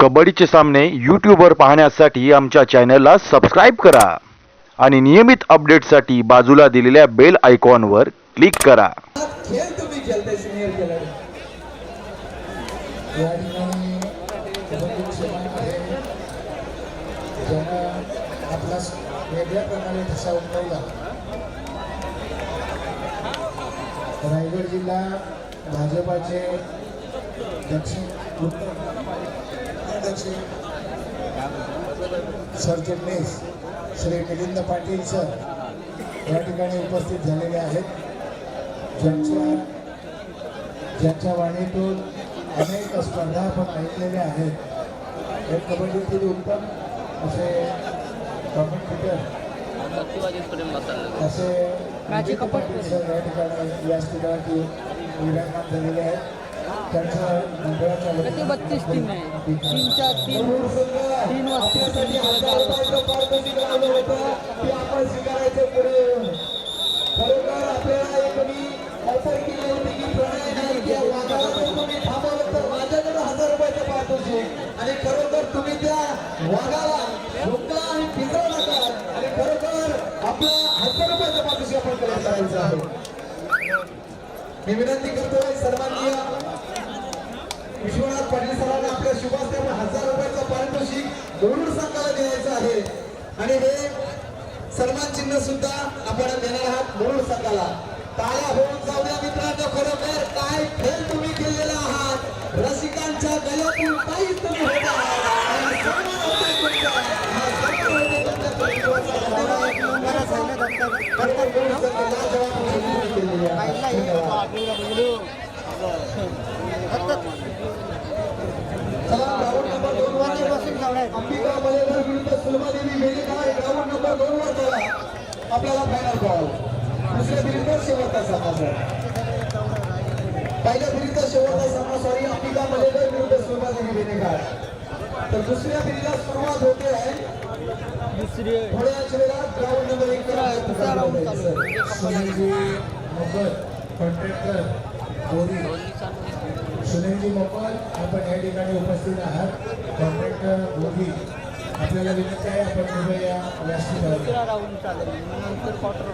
कबड्डीचे सामने यूट्यूबवर पाहण्यासाठी आमच्या चॅनलला सबस्क्राईब करा. आणि नियमित अपडेटसाठी बाजूला दिलेल्या बेल आयकॉनवर क्लिक करा. रायगड जिल्हा भाजपाचे दक्षिण दक्षिण सरचिटणीस श्री मिलिंद पाटील सर या ठिकाणी उपस्थित झालेले आहेत. ज्यांच्या ज्यांच्या वाणीतून अनेक स्पर्धा आपण ऐकलेल्या आहेत. हे कबड्डीतील उत्तम असे कॉमेंटेटर असे या ठिकाणी या ठिकाणी विराजमान झालेले आहेत. किती बत्तीस टीम आहे. तीनच्या तीन तीन ते आणि खरोखर तुम्ही त्या वाघाला झोपला आणि पिंजरा नका आणि खरोखर आपला हजार रुपयाचं आपण तयार करायचं आहे मी विनंती करतोय सर्वांनी विश्वनाथ पाटील सरांना आपल्या शुभास्ते हजार रुपयाचं पारितोषिक दोन संघाला द्यायचं आहे आणि हे सन्मान चिन्ह सुद्धा आपण देणार आहात म्हणून संघाला टाळ्या होऊन जाऊ द्या मित्रांनो खरोखर काय खेळ तुम्ही केलेला आहात? रसिकांच्या गळ्यातून काहीच तुम्ही होत आहात. चला नंबर दोन अंबिका मलेकर विरुद्ध सुलभादेवी वेदिका ग्राउंड नंबर दोन वर चला. आपल्याला फायनल बॉल दुसऱ्या फिरीचा शेवटचा सामना पहिल्या फिरीचा शेवटचा सामना सॉरी अंबिका मलेकर विरुद्ध सुलभादेवी वेदिका. तर दुसऱ्या फिरीला सुरुवात होते आहे. दुसरी थोड्याच वेळात ग्राउंड नंबर एक सुनीलजी मोकर कॉन्ट्रॅक्टर बोरी सुनीलजी मोकर आपण या ठिकाणी उपस्थित आहात. कॉन्ट्रॅक्टर बोरी आपल्याला विनंती आहे आपण पुढे या व्यासपीठावर दुसरा चालेल क्वार्टर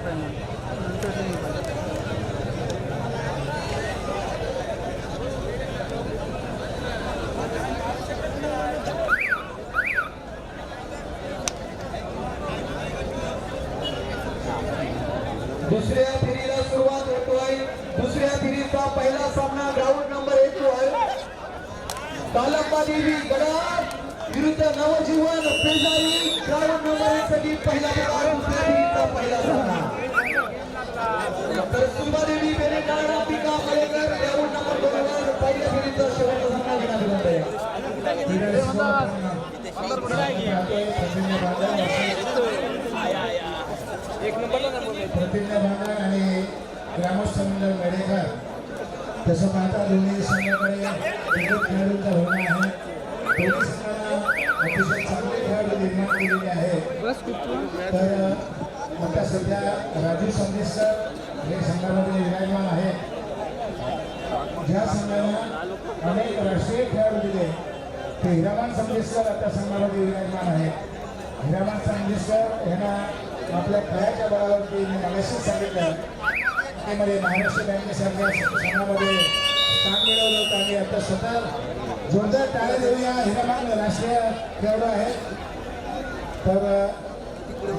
दुसऱ्या फेरीला सुरुवात होतोय. दुसऱ्या फेरीचा पहिला सामना ग्राउंड नंबर एक आहे तालंबा देवी गडार. विरुद्ध नवजीवन पेजारी ग्राउंड नंबर एक साठी पहिला फेरीचा पहिला सामना तर सुलभादेवी बेनेकार अंबिका मलेकर ग्राउंड नंबर दोन वर पहिल्या फेरीचा शेवटचा सामना घेण्यात विनंती आहे प्रतिज्ञा भांडण आणि ग्रामस्थ मंडळ मेडेकर तसं पाहता दोन्ही संघाकडे खेळाडूंचा होणं आहे दोन्ही संघांना अतिशय चांगले खेळाडू निर्माण केलेले आहेत तर आता सध्या राजू संदेशकर हे संघामध्ये विराजमान आहेत. ज्या संघानं अनेक राष्ट्रीय खेळाडू दिले ते हिरामान संदेशकर आता संघामध्ये विराजमान आहेत. हिरामान संदेशकर यांना आपल्या खेळाच्या बळावरती मी मगाशी सांगितलं. त्यामध्ये महाराष्ट्र बँकेसारख्या संघामध्ये काम मिळवलं होतं आणि आता स्वतः जोरदार टाळ्या देऊया. हिरामान राष्ट्रीय खेळाडू आहेत तर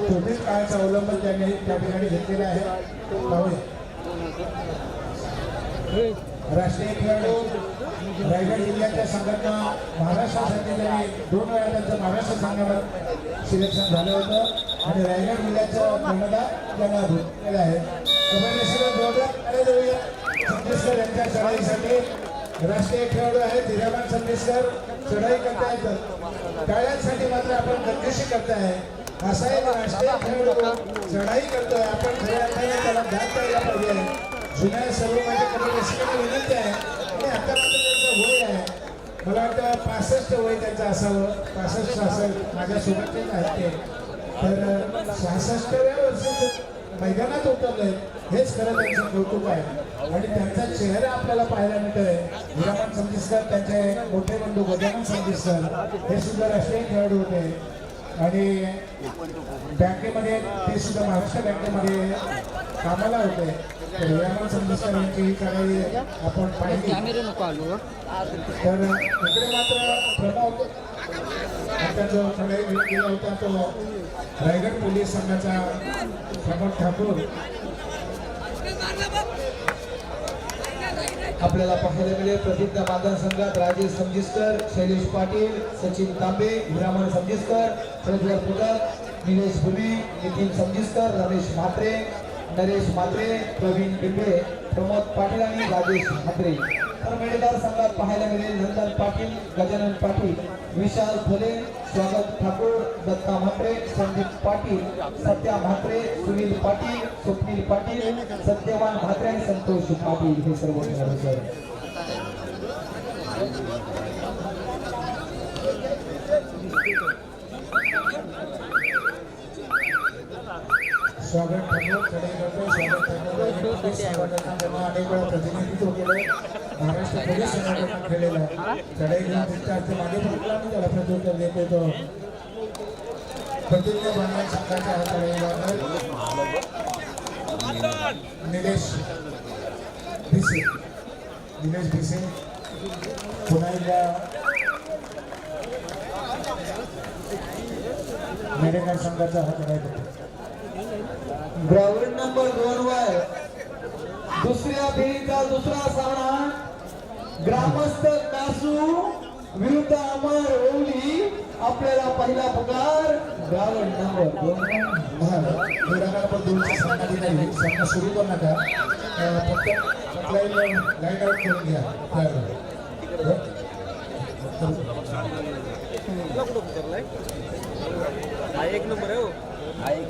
छोटेच काळाचा अवलंब त्यांनी त्या ठिकाणी घेतलेला आहे. पाहूया. राष्ट्रीय खेळाडू रायगड जिल्ह्याच्या संघटना महाराष्ट्रासाठी त्यांनी दोन वेळा त्यांचं महाराष्ट्र संघावर सिलेक्शन झालं होतं. आणि रायगड जिल्ह्याचं कर्णधार त्यांना भेटलेलं आहे. कबड्डीसह जोरदार टाळ्या देऊया. संदेशकर यांच्या चढाईसाठी राष्ट्रीय खेळाडू आहेत हिरामान संदेशकर चढाई करतायत टाळ्यांसाठी मात्र आपण गरजेशी करताय. असा एक राष्ट्रीय खेळाडू चढाई करतोय. आपण खऱ्या अर्थाने त्याला ध्यान द्यायला पाहिजे. जुन्या सर्व माझ्या कबड्डी विनंती आहे. आणि आता मात्र त्यांचं वय आहे. मला वाटतं पासष्ट वय त्यांचं असावं. पासष्ट असेल माझ्या आहेत ते. तर सहासष्टव्या वर्षी मैदानात उतरले हेच खरं त्यांचं कौतुक आहे. आणि त्यांचा चेहरा आपल्याला पाहायला मिळतोय. विरामन संगीतकर त्यांचे मोठे बंधू गजानन संगीतकर हे सुद्धा राष्ट्रीय खेळाडू होते. आणि बँकेमध्ये ते सुद्धा महाराष्ट्र बँकेमध्ये कामाला होते. तर विरामन संगीतकर यांची ही आपण पाहिजे कॅमेरा नको आलो तर इकडे मात्र प्रभाव आता जो कडे गेला होता तो रायगड पोलीस संघाचा प्रमोद ठाकूर आपल्याला पाहायला मिळेल प्रसिद्ध मादन संघात राजेश समजिस्कर शैलेश पाटील सचिन तांबे ब्राह्मण समजिस्कर प्रज्वल पुटक निलेश भुमे नितीन समजिस्कर रमेश म्हात्रे नरेश म्हात्रे प्रवीण बिंबे प्रमोद पाटील आणि राजेश म्हात्रे. तर मेळेदार संघात पाहायला मिळेल नंदन पाटील गजानन पाटील. विशाल फुले स्वागत ठाकूर दत्ता म्हात्रे संदीप पाटील सत्या म्हात्रे सुनील पाटील स्वप्नील पाटील सत्यवान म्हात्रे आणि संतोष पाटील हे सर्व खेळाडू स्वागत ठाकूर कडे स्वागत ठाकूर स्वागतांना त्यांना अनेक वेळा प्रतिनिधित्व केलं महाराष्ट्र पोलीस संघटना खेळलेला आहे चढाई घेऊन तिथे मागे पडला आणि त्याला प्रत्युत्तर देतो तो प्रतिज्ञा बांधव संघाच्या हाताळलेला निलेश भिसे निलेश भिसे पुन्हा एकदा मेडेकर संघाचा हात करतो ग्राउंड नंबर दोन वर दुसऱ्या फेरीचा दुसरा सामना. ग्रामस्थ कासू विरुद्ध अमर ओवली आपल्याला पहिला पुकार ग्राउंड नंबर दोन. नंबर दोनचा सामना दिला सामना सुरू करू नका. फक्त लाईन लाईन आउट करून घ्या. त्यावर. एक नंबर आहे हो. हो एक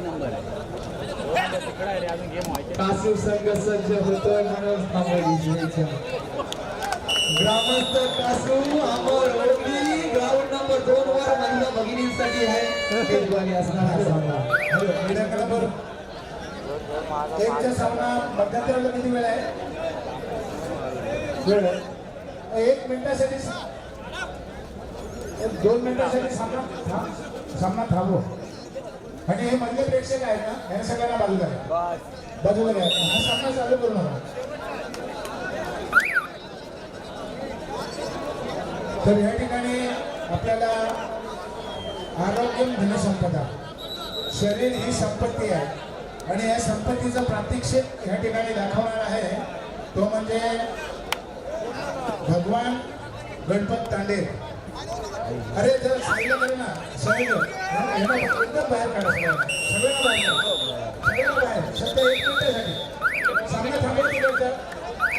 संघ सज्ज होतोय म्हणून थांबवली ग्रामस्थ कासू अमर ग्राउंड नंबर दोन वर महिला भगिनींसाठी आहे. असणार हा सामना. हॅलो, सामना मध्यंतराला किती वेळ आहे? वेळ एक मिनिटासाठी एक दोन मिनिटासाठी सामना थांब- सामना थांबव. आणि हे मधले प्रेक्षक आहेत ना या सगळ्यांना बाजूला घ्या. बाजूला घ्या. हा सामना चालू करू नका तर या ठिकाणी आपल्याला आरोग्य धनसंपदा शरीर ही संपत्ती आहे. आणि या संपत्तीचं प्रात्यक्षिक या ठिकाणी दाखवणार आहे. तो म्हणजे भगवान गणपत तांडे. अरे जर सांगितलं तरी ना सांगितलं एकदम बाहेर काढा सगळ्यांना बाहेर सगळ्यांना बाहेर सध्या एक मिनिटासाठी सामना थांबेल तिकडचा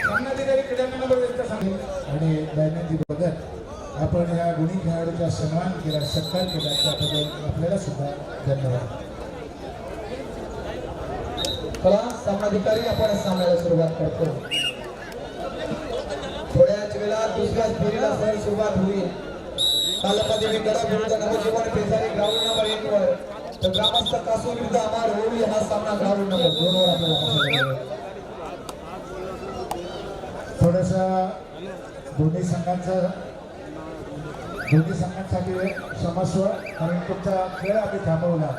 सामनाधिकारी क्रीडांना नंबर एकदा सांगेल आणि दैनंदिन बघत आपण या गुणी खेळाडूचा सन्मान केला सत्कार केला त्याबद्दल आपल्याला सुद्धा धन्यवाद. कला सामनाधिकारी आपण सामन्याला सुरुवात करतो. थोड्याच वेळात दुसऱ्या फेरीला सर सुरुवात होईल. कालमध्ये मी विरुद्ध नवजीवन पेसारी ग्राउंड नंबर एक वर. तर ग्रामस्थ कासू विरुद्ध अमार होळी हा सामना ग्राउंड नंबर दोन वर आपल्याला थोडंसं दोन्ही संघांचं दोन्ही संघांसाठी समस्व कारण तुमचा खेळ आम्ही थांबवला.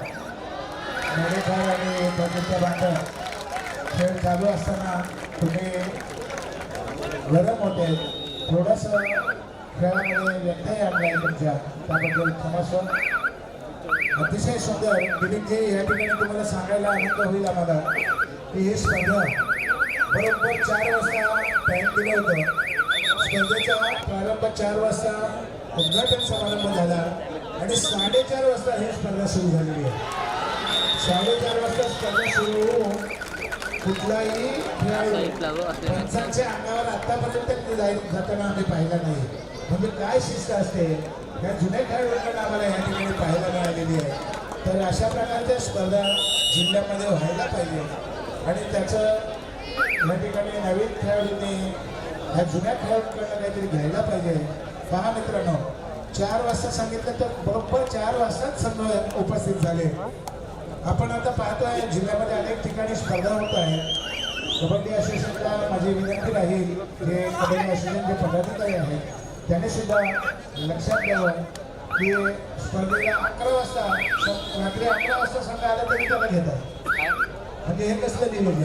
मेडेकर आणि प्रकृत्या बांधव खेळ चालू असताना तुम्ही गरम होते. थोडंसं खेळामध्ये व्यत्यय आणलाय तुमच्या त्याबद्दल क्षमस्व. अतिशय सुंदर. दिलीपजी या ठिकाणी तुम्हाला सांगायला आनंद होईल आम्हाला की ही स्पर्धा बरोबर चार वाजता टाईम दिलं होतं. स्पर्धेचा प्रारंभ चार वाजता उद्घाटन समारंभ झाला आणि साडेचार वाजता ही स्पर्धा सुरू झालेली आहे. साडेचार वाजता स्पर्धा सुरू होऊन कुठलाही खेळाडू पंचांच्या अंगावर आतापर्यंत जाईल जाताना आम्ही पाहिला नाही. म्हणजे काय शिस्त असते? या जुन्या खेळाडूंकडून आम्हाला या ठिकाणी पाहायला मिळालेली आहे. तर अशा प्रकारच्या स्पर्धा जिल्ह्यामध्ये व्हायला पाहिजे. आणि त्याचं या ठिकाणी नवीन खेळाडूंनी ह्या जुन्या खेळाडूंकडनं काहीतरी घ्यायला पाहिजे. पहा मित्रांनो चार वाजता सांगितलं तर बरोबर चार वाजताच संघ उपस्थित झाले. आपण आता पाहतोय जिल्ह्यामध्ये अनेक ठिकाणी स्पर्धा होत आहे कबड्डी असोसिएशनला माझी विनंती राहील जे कबड्डी असोसिएशनचे पदाधिकारी आहेत. त्याने सुद्धा लक्षात घ्यावं की स्पर्धेला अकरा वाजता रात्री अकरा वाजता संघ आला तरी त्याला घेतात. म्हणजे हे कसलं निघून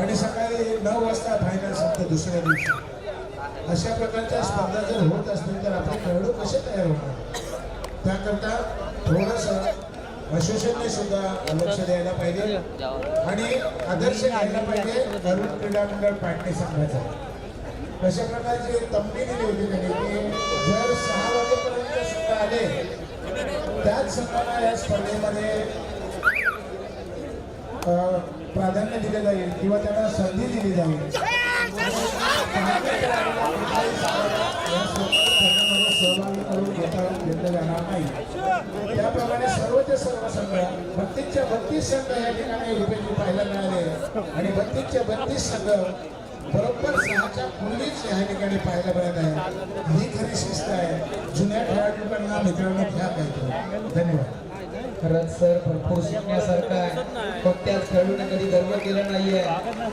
आणि सकाळी नऊ वाजता फायनल संपतं दुसऱ्या दिवशी. अशा प्रकारच्या स्पर्धा जर होत असतील तर आपले खेळाडू कसे तयार होणार? त्याकरता थोडंसं असोसिएशनने सुद्धा लक्ष द्यायला पाहिजे. आणि आदर्श घ्यायला पाहिजे. तरुण क्रीडा मंडळ पाटणे संघाचा. अशा प्रकारची तंबी दिली होती त्यांनी की जर सहा वाजेपर्यंत संघ आले त्याच संघाला या स्पर्धेमध्ये प्राधान्य दिले जाईल किंवा त्यांना संधी दिली जाईल. सहभागी करून घेता घेतलं जाणार नाही त्याप्रमाणे सर्वच्या सर्व संघ बत्तीसच्या बत्तीस संघ या ठिकाणी रुपये पाहायला मिळाले. आणि बत्तीसच्या बत्तीस संघ बरोबर सहाच्या पूर्वीच या ठिकाणी पाहायला मिळत आहे. ही खरी शिस्त आहे. जुन्या खेळाडूंना मित्रांनो घ्या पाहिजे धन्यवाद. खरंच सर भरपूर शिकण्यासारखं आहे. कोणत्याच खेळाडूने कधी गर्व केला नाहीये.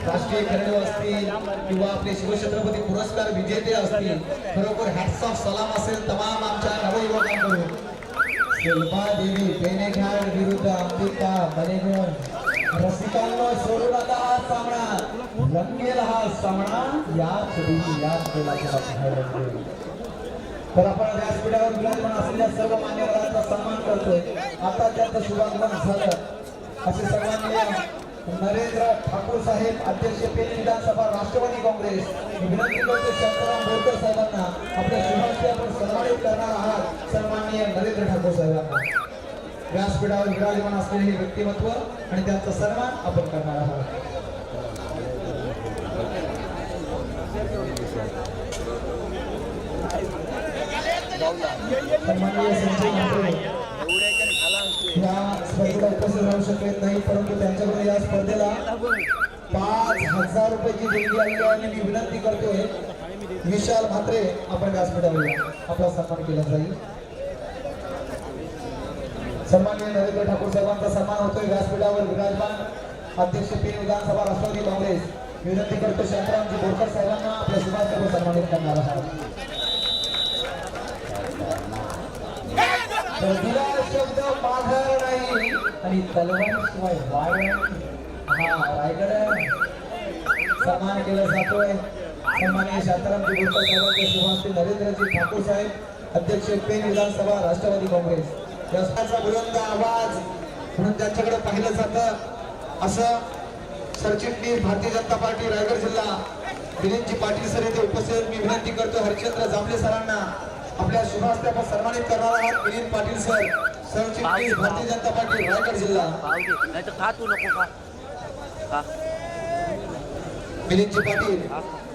राष्ट्रीय खेळाडू असतील किंवा आपले शिवछत्रपती पुरस्कार विजेते असतील खरोखर हॅट्स ऑफ सलाम असेल तमाम आमच्या नवयुवकांकडून शिल्पा देवी पेनेघाट विरुद्ध अंबिका बलेगड रसिकांना सोडू नका हा सामना. रंगेल हा सामना. याच वेळी याच खेळाचा पाहायला मिळेल. तर आपण व्यासपीठावर विराजमान असलेल्या सर्व मान्यवरांचा सन्मान करतोय. आता त्याचं शुभागमन झालं. असे सर्वांनी नरेंद्र ठाकूर साहेब अध्यक्ष पेन विधानसभा राष्ट्रवादी काँग्रेस विनंती करतो शांताराम बोरकर साहेबांना आपल्या शुभाशी आपण सन्मानित करणार आहात. सन्माननीय नरेंद्र ठाकूर साहेबांना. व्यासपीठावर विराजमान असलेले हे व्यक्तिमत्व आणि त्यांचा सन्मान आपण करणार आहोत. या स्पर्धेला उपस्थित राहू शकत नाही परंतु त्यांच्याकडे या स्पर्धेला पाच हजार रुपयाची देणगी आली आणि मी विनंती करतोय विशाल म्हात्रे आपण व्यासपीठावर आपला सन्मान केला जाईल. सन्माननीय नरेंद्र ठाकूर साहेबांचा सन्मान होतोय. व्यासपीठावर विराजमान अध्यक्ष पी. विधानसभा राष्ट्रवादी काँग्रेस. विनंती करतो शंकरामजी बोरकर साहेबांना आपल्या शुभाशय सन्मानित करणार आहात. दिला शब्द माघार नाही. आणि तलवार शिवाय वाय हा रायगड सन्मान केला जातोय. सन्माननीय शांतारामजी बोरकर साहेबांचे शुभास्ते नरेंद्रजी ठाकूर साहेब अध्यक्ष पेन विधानसभा राष्ट्रवादी काँग्रेस. बुलंद आवाज म्हणून त्यांच्याकडे पाहिलं जातं. असं सरचिटणीस भारतीय जनता पार्टी रायगड जिल्हा. दिलीपजी पाटील सर येथे उपस्थित. मी विनंती करतो हरिश्चंद्र जांभळे सरांना. आपल्या आपण सन्मानित करणार आहात दिलीप पाटील सर. सरचिटणीस भारतीय जनता पार्टी रायगड जिल्हा. मिलिंदजी पाटील.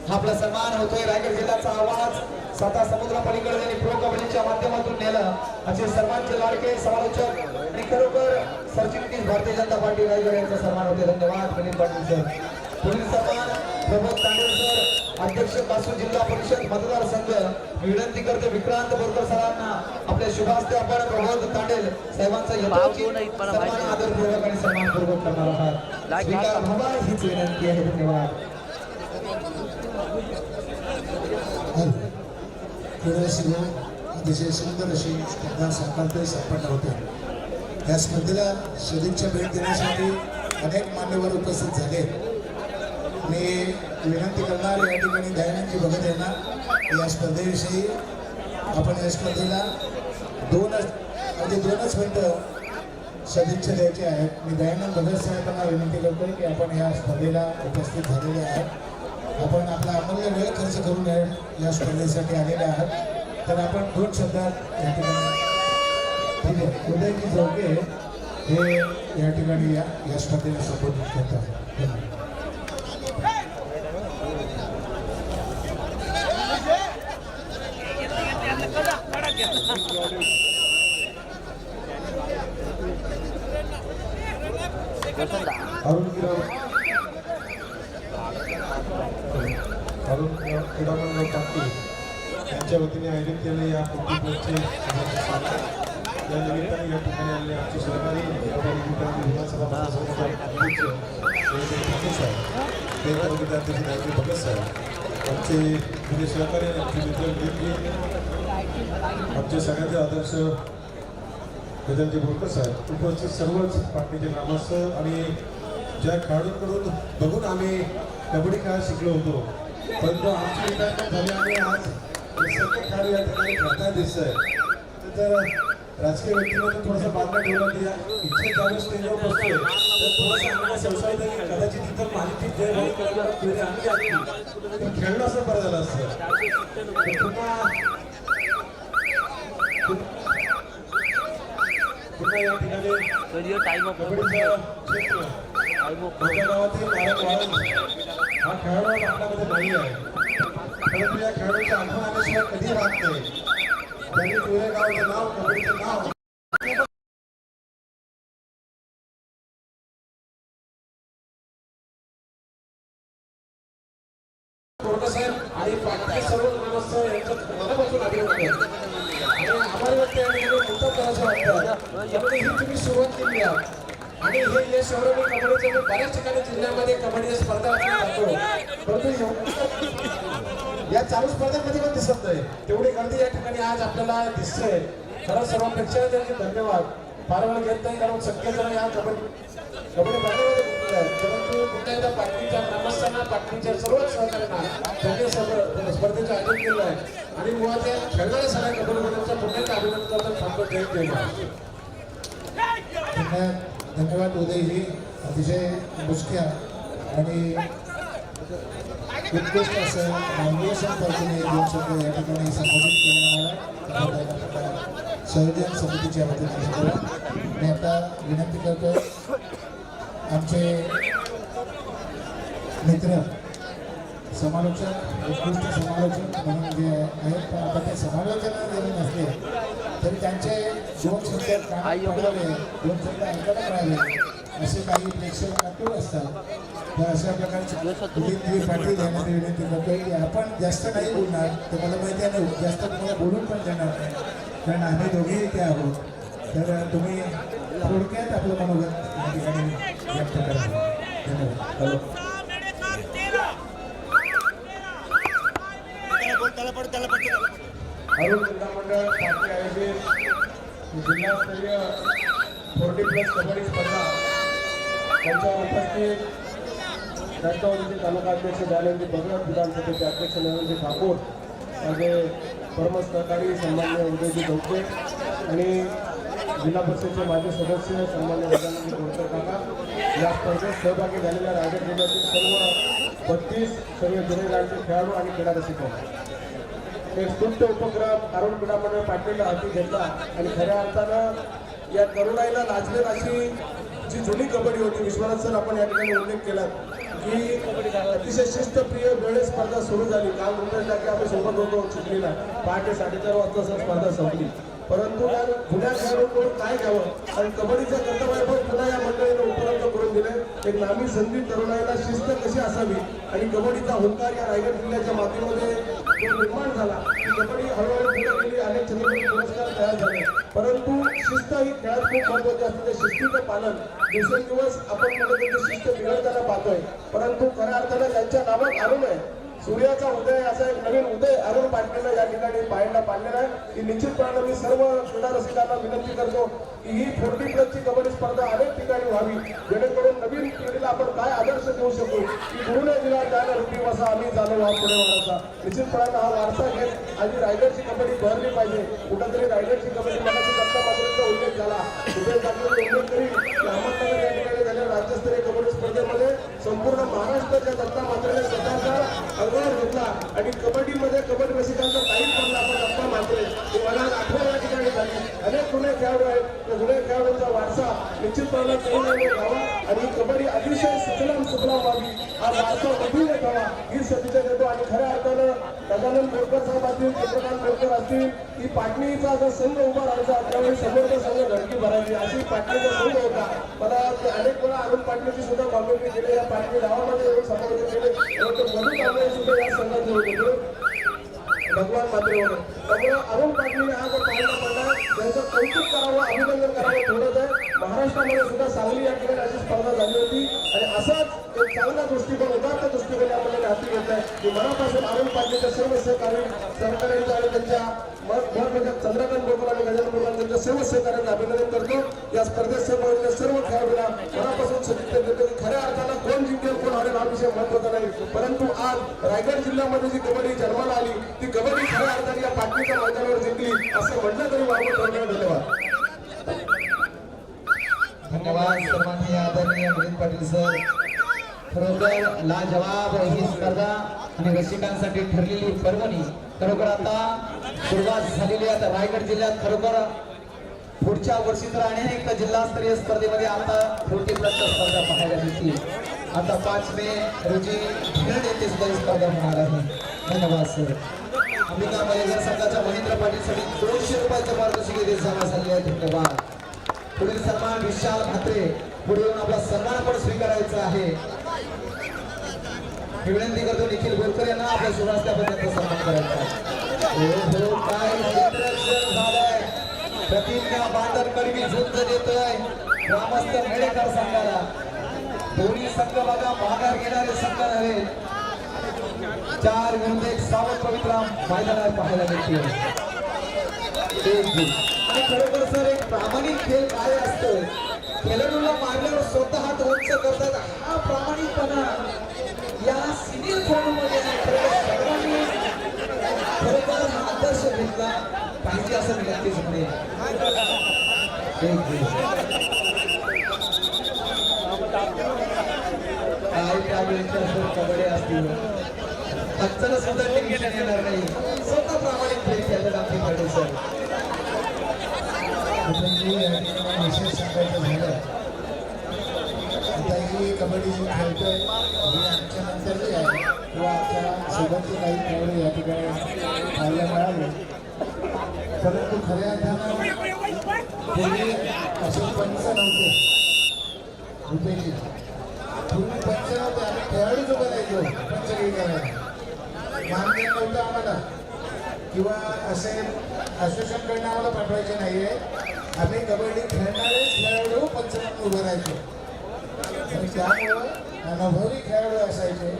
हा आपला सन्मान होतोय. रायगड जिल्ह्याचा आवाज साता समुद्र पलीकडे त्यांनी प्रो कबड्डीच्या माध्यमातून नेलं. असे सर्वांचे लाडके समालोचक आणि खरोखर सरचिटणीस भारतीय जनता पार्टी रायगड यांचा सन्मान होते धन्यवाद मिलिंद पाटील सर. पुढील सन्मान प्रमोद तांडेल सर अध्यक्षपासून जिल्हा परिषद मतदारसंघ. विनंती करते विक्रांत बोरकर सरांना आपल्या शुभास्ते आपण प्रमोद तांडेल साहेबांचा सन्मान. आदरपूर्वक आणि सन्मानपूर्वक करणार आहात. हीच विनंती आहे. धन्यवाद. क्रीडाशिवाय अतिशय सुंदर अशी स्पर्धा साकारते संपन्न होते. या स्पर्धेला सदिच्छा भेट देण्यासाठी अनेक मान्यवर उपस्थित झाले. मी विनंती करणार या ठिकाणी दयानंदजी भगत यांना या स्पर्धेविषयी आपण या स्पर्धेला दोनच म्हणजे दोनच मिनटं सदिच्छा द्यायचे आहेत. मी दयानंद भगत साहेबांना विनंती करतोय की आपण या स्पर्धेला उपस्थित झालेले आहेत. आपण आपला अमूल्य वेळ खर्च करून या स्पर्धेसाठी आलेले आहात. तर आपण दोन शब्दात या ठिकाणी उदयजी चौके हे या ठिकाणी या या स्पर्धेला संबोधित करत आहेत धन्यवाद. अरुण क्रीडा अरुण क्रीडा मंडळ पाटील यांच्या वतीने आयोजित केलेल्या या कुस्तीचे या निमित्ताने या ठिकाणी आलेले आमचे सहकारी साहेब भगत साहेब आमचे म्हणजे सहकारी आमचे मित्र दिलगी आमचे सगळ्यांचे आदर्श वेदांती बोरकर साहेब उपस्थित सर्वच पार्टीचे ग्रामस्थ आणि ज्या खेळाडूंकडून बघून आम्ही कबड्डी खेळ शिकलो होतो परंतु आमची झाली आणि आज. सर्व खेळाडू या ठिकाणी खेळताना दिसत आहे तर राजकीय व्यक्तीमध्ये थोडंसं बांधणं ठेवलं की इथे ज्यावेळेस स्टेजवर बसतोय तर थोडंसं आम्हाला संशय कदाचित तिथं माझी ती जय भाऊ करायला पिढी आणली असती तर खेळणं असं बरं झालं असतं. पुन्हा पुन्हा या ठिकाणी टाईम माझ्या गावातील हा खेळाडू आपल्यामध्ये नाही आहे. परंतु या खेळाडूच्या आठवण आल्याशिवाय कधी राहत नाही त्यांनी कोरेगावचं नाव कबड्डीचं नाव. साहेब? आणि बाकीचे सर्व ग्रामस्थ यांचं मनापासून अभिनंदन आणि आम्हाला वाटतं या ठिकाणी मोठं वाटतं. त्यामुळे ही तुम्ही सुरुवात केली आहे. आणि हे यश एवढं मी कबड्डीचं मी बऱ्याच ठिकाणी जिल्ह्यामध्ये कबड्डी स्पर्धा करतो परंतु या चालू स्पर्धेमध्ये पण दिसत नाही. तेवढी गर्दी या ठिकाणी आज आपल्याला दिसतंय खरं सर्वांपेक्षा त्यांचे धन्यवाद. फार वेळ घेत नाही कारण सगळेजण या कबड्डी कबड्डी बघण्यामध्ये परंतु पुन्हा एकदा पाटणीच्या ग्रामस्थांना पाटणीच्या सर्वच सहकार्यांना त्यांनी सर्व स्पर्धेचं आयोजन केलं आहे. आणि मुळात या खेळणाऱ्या सगळ्या कबड्डीपटूंचं पुन्हा एकदा अभिनंदन करतात थांबतो. जय धन्यवाद धन्यवाद उदय ही अतिशय मुश्क्या आणि उत्कृष्ट असं मार्गदर्शन पद्धतीने दोन शब्द या ठिकाणी संबोधित केलेला संयोजन समितीच्या वतीने मी आता विनंती करतो आमचे मित्र समालोचक उत्कृष्ट समालोचक म्हणून जे आहेत पण आता ते समालोचना जरी नसले. तरी त्यांचे दोन शब्द पडले दोन शब्द ऐकायला मिळाले असे काही प्रेक्षक आतुर असतात. तर अशा प्रकारचे पाटील यांना मी विनंती करतो की आपण जास्त नाही बोलणार. तर मला माहिती आहे ना जास्त तुम्हाला बोलून पण देणार नाही. कारण आम्ही दोघेही इथे आहोत. तर तुम्ही थोडक्यात आपलं मनोगत या ठिकाणी व्यक्त करा. धन्यवाद. हॅलो. अरुण क्रीडा मंडळ पार्टी आयोजित जिल्हास्तरीय फोर्टी प्लस कबड्डी स्पर्धा. त्यांच्यावर उपस्थित राष्ट्रवादीचे तालुका अध्यक्ष दयानंदी भगत विधानसभेचे अध्यक्ष ठाकूर माझे परम सहकारी सन्मान्य उदयजी आणि जिल्हा परिषदेचे माझे सदस्य सन्मान्य गजानंदी गोडकर काका. या स्पर्धेत सहभागी झालेल्या रायगड जिल्ह्यातील सर्व बत्तीस सर्व जुने खेळाडू आणि क्रीडा रसिक एक स्तुत्य उपक्रम अरुण क्रीडा मंडळ पाटीलला हाती घेतला. आणि खऱ्या अर्थानं या तरुणाईला लाजवेल अशी जी जुनी कबड्डी होती विश्वनाथ सर आपण या ठिकाणी उल्लेख केला की अतिशय शिस्तप्रिय वेळेस स्पर्धा सुरू झाली. काल रुपये टाके आम्ही सोबत होतो चुकलीला पहाटे साडेचार वाजता सर स्पर्धा संपली. परंतु या जुन्या खेळाडूंकडून काय घ्यावं? आणि कबड्डीचं कर्तव्य पुन्हा या मंडळीने उपलब्ध करून दिले. एक नामी संधी तरुणाईला शिस्त कशी असावी? आणि कबड्डीचा हुंकार या रायगड जिल्ह्याच्या मातीमध्ये जो निर्माण झाला. की कबड्डी हळूहळू पुढे गेली अनेक छत्रपती पुरस्कार तयार झाले. परंतु शिस्त ही खेळात खूप महत्वाची असते. त्या शिस्तीचं पालन दिवसेंदिवस आपण म्हणत शिस्त बिघडताना पाहतोय. परंतु खऱ्या अर्थानं त्यांच्या नावात आणू आहे. सूर्याचा उदय असा एक नवीन उदय अरुण पाटणेला या ठिकाणी पाहायला पाडलेला आहे. की निश्चितपणानं मी सर्व क्रीडा रसिकांना विनंती करतो की ही फोर्टी प्लसची कबड्डी स्पर्धा अनेक ठिकाणी व्हावी. जेणेकरून नवीन पिढीला आपण काय आदर्श देऊ शकू? की गुरुने दिला ज्ञान रूपी आम्ही झालो हा पुढे वारसा निश्चितपणानं हा वारसा घेत आणि रायगडची कबड्डी भरली पाहिजे. कुठंतरी रायगडची कबड्डी मनाची दत्ता मात्रेचा उल्लेख झाला. उदय ठाकरे उल्लेख करी की अहमदनगर या ठिकाणी झालेल्या राज्यस्तरीय कबड्डी स्पर्धेमध्ये संपूर्ण महाराष्ट्राच्या दत्ता मात्रेने स्वतःचा अवघड घेतला. आणि कबड्डीमध्ये कबड्डी रसिकांचा टाईम पडला आपण दत्ता मात्रे ही मला आज आठवण या ठिकाणी झाली अनेक जुने खेळाडू आहेत. त्या जुन्या खेळाडूंचा वारसा निश्चितपणे तरुणाईने व्हावा आणि कबड्डी अतिशय सुजलाम सुफलाम व्हावी हा वारसा मधून येत ही सदिच्छा देतो. आणि खऱ्या अर्थानं गजानन बोरकर साहेब असतील चंद्रकांत बोरकर असतील ही पाटणीचा जर संघ उभा राहायचा त्यावेळी समोरचा संघ धडकी भरायची. अशी पाटणीचा संघ होता. मला अनेक वेळा अरुण पाटणीची सुद्धा कॉमेंट्री केली. या पाटणी गावामध्ये येऊन समालोचन केले परंतु मधू कांबळे सुद्धा या संघात होते भगवान मात्र त्यामुळे अरुण पाटणीने हा जर पाहिला पडला त्यांचं कौतुक करावं अभिनंदन करावं थोडंच आहे महाराष्ट्रामध्ये सुद्धा सांगली या ठिकाणी अशी स्पर्धा झाली होती. आणि असाच एक चांगला दृष्टिकोन उदात्त दृष्टिकोन या मुलांनी हाती घेतलाय की मनापासून आनंद पाटीलच्या सर्व सहकारी सहकार्यांच्या आणि त्यांच्या मत म्हणजे चंद्रकांत गोकुल आणि गजानन गोकुल त्यांच्या सर्व सहकार्यांना अभिनंदन करतो. या स्पर्धेत सहभागी सर्व खेळाडूंना विषय परंतु आज रायगड जिल्ह्यामध्ये जी कबड्डी जन्माला आली ती कबड्डी खऱ्या अर्थाने या पाटणीच्या मैदानावर जिंकली. असं म्हटलं तरी वावं धन्यवाद. धन्यवाद सन्माननीय आदरणीय मिलिंद पाटील सर. खरोखर लाजवाब ही स्पर्धा आणि रसिकांसाठी ठरलेली पर्वणी. खरोखर आता सुरुवात झालेली आहे. आता रायगड जिल्ह्यात खरोखर पुढच्या वर्षी तर अनेक जिल्हास्तरीय स्पर्धेमध्ये आता फोर्टी प्लसच्या स्पर्धा पाहायला मिळतील. आता पाच मे रोजी भिड येथे सुद्धा स्पर्धा होणार आहे धन्यवाद सर अंबिका मलेकर संघाच्या महेंद्र पाटीलसाठी दोनशे रुपयाचं मार्गदर्शक येथे जमा झाले आहे. धन्यवाद. पुढील सन्मान विशाल म्हात्रे पुढे येऊन आपला सन्मान पण स्वीकारायचा आहे. विनंती करतो निखिल बोरकर यांना आपल्या सुरास्त्यापर्यंत सन्मान करायचा आहे. काय चित्रक्षण प्रतिज्ञा बांधर कडवी झुंज देतोय. ग्रामस्थ मेडेकर संघाला. दोन्ही संघ बघा माघार घेणारे संघ नव्हे. चार विरुद्ध एक सावध पवित्रा मैदानात पाहायला मिळते आणि खरोखर सर एक प्रामाणिक खेळ काय असतो? खेळाडूला मारल्यावर स्वतः हात उंच करतात. हा प्रामाणिकपणा या सिनियर खेळाडूमध्ये सर्वांनी खरोखर हा आदर्श घेतला पाहिजे असं मी नक्कीच म्हणेन एक कबड्डी असतील. अडचण सुद्धा टेन्शन येणार नाही. स्वतः प्रामाणिक खेळ खेळतात आपले खेळाडू सर विशेष सांगायचं झालं. आता ही कबड्डी जी खेळतोय ही आमच्या नंतरची आहे. किंवा आमच्या सोबतचे काही खेळाडू या ठिकाणी पाहायला मिळाले. परंतु खऱ्या अर्थानं पूर्वी असे पंच नव्हते. पूर्वी पंच नव्हते आम्ही खेळाडूच उभं राहायचो पंचगिरी करायला मानधन नव्हतं आम्हाला किंवा असे असोसिएशनकडनं आम्हाला पाठवायचे नाही आहे आम्ही कबड्डी खेळणारे खेळाडू पंचनाम उभं राहायचो आणि त्यामुळं अनुभवी खेळाडू असायचे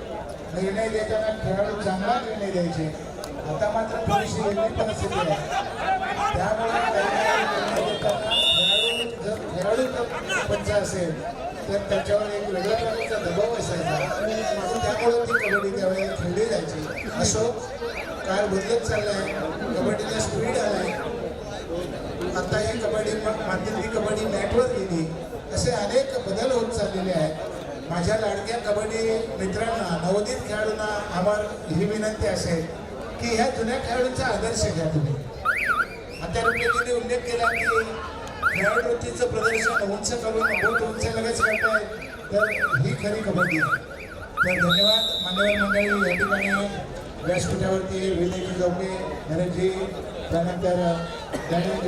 निर्णय देताना खेळाडू चांगला निर्णय द्यायचे आता मात्र थोडीशी वेगळी परिस्थिती आहे त्यामुळे खेळाडू जर खेळाडू पंच असेल तर त्याच्यावर एक वेगळ्या प्रकारचा दबाव असायचा. आणि त्यामुळे ती कबड्डी त्यावेळेला खेळली जायची. असो काळ बदलत चाललाय कबड्डीला स्पीड आलाय. आता ही कबड्डी मातीतली कबड्डी नेटवर गेली असे अनेक बदल होत चाललेले आहेत. माझ्या लाडक्या कबड्डी मित्रांना नवोदित खेळाडूंना आम्हाला ही विनंती असेल की ह्या जुन्या खेळाडूंचा आदर्श घ्या तुम्ही. आता रुपयेने उल्लेख केला की खेळाडूचं प्रदर्शन उंच करून बोट उंच लगेच करताय तर ही खरी कबड्डी आहे. तर धन्यवाद मान्यवर मंडळी या ठिकाणी व्यासपीठावरती विनयजी चौके नरेशजी त्यानंतर त्यानंतर